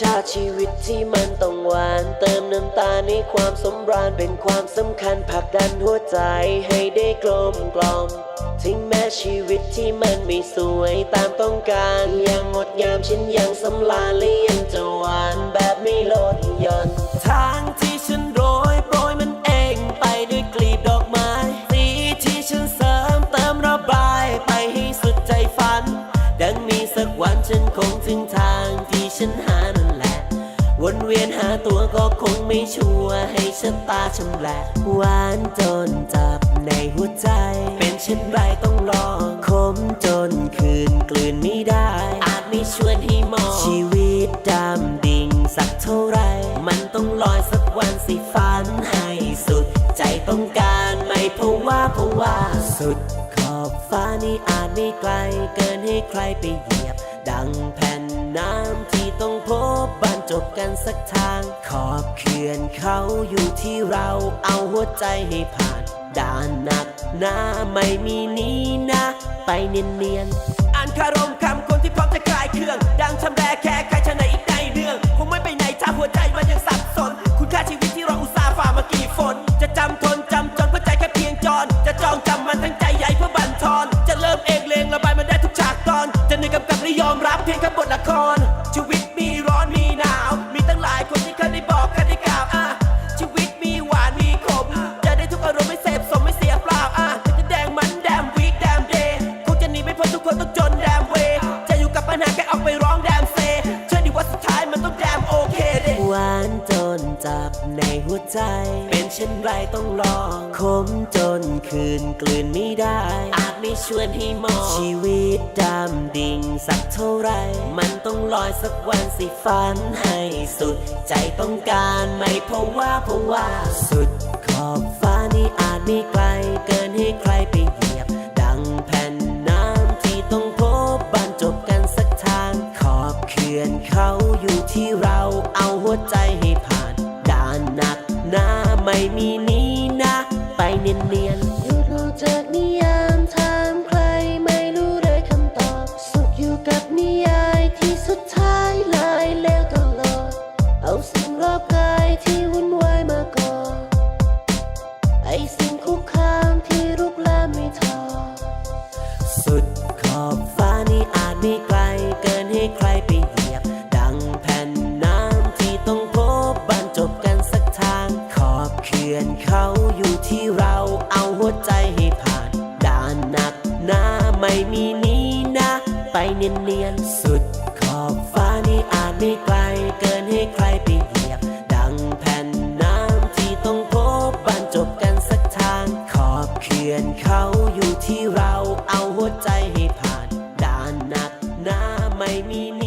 ชาชีวิตที่มันต้องหวาน เติมน้ำตาในความสมราญเป็นความสำคัญผลักดันหัวใจให้ได้กลมกล่อมถึงแม้ชีวิตที่มันไม่สวยตามต้องการยังงดงามฉันยังสำลาญแลย วียนหาตัวก็คงไม่ชัวร์ให้ชะตาชำแหละหวานจนจับในหัวใจ เป็นเช่นไรต้องลองคมจนคืนกลืนไม่ได้ อาจไม่ชวนให้มอง ชีวิตดำดิ่งสักเท่าไร มันต้องลอยสักวันสิฝันให้สุด ใจต้องการไม่เพราะว่าเพราะว่าสุดขอบฟ้านี่อาจไม่ไกล เกินให้ใครไปเหยียบ ดังแผ่นน้ำที่ต้องพบบานจบกันสักทาง ขอบเขื่อนเขาอยู่ที่เราเอาหัวใจให้ผ่าน ด่านหนักหน้าไม่มีนี้นะ ไปเนียนๆอ่านคารม คนต้องจนแดมเวย์จะอยู่กับปัญหาแค่ออกไปร้องแดมเซเชื่อดิว่าสุดท้ายมันต้องแดมโอเคเดหวานจนจับในหัวใจ เป็นเช่นไรต้องลองคมจนคืนกลืนไม่ได้ อาจไม่ชวนให้มอง ชีวิตดำดิ่งสักเท่าไร มันต้องลอยสักวันสิฝันให้สุด ใจต้องการไม่เพราะว่าเพราะว่า สุดขอบฟ้านี่อาจไม่ไกล เกินให้ใครไป เนียนๆ สุดขอบฟ้านี่อาจไม่ไกล เกินให้ใครไปเหยียบ ดังแผ่นน้ำที่ต้องพบบรรจบกันสักทาง ขอบเขื่อนเขาอยู่ที่เราเอาหัวใจให้ผ่าน ด่านหนักหนาไม่มี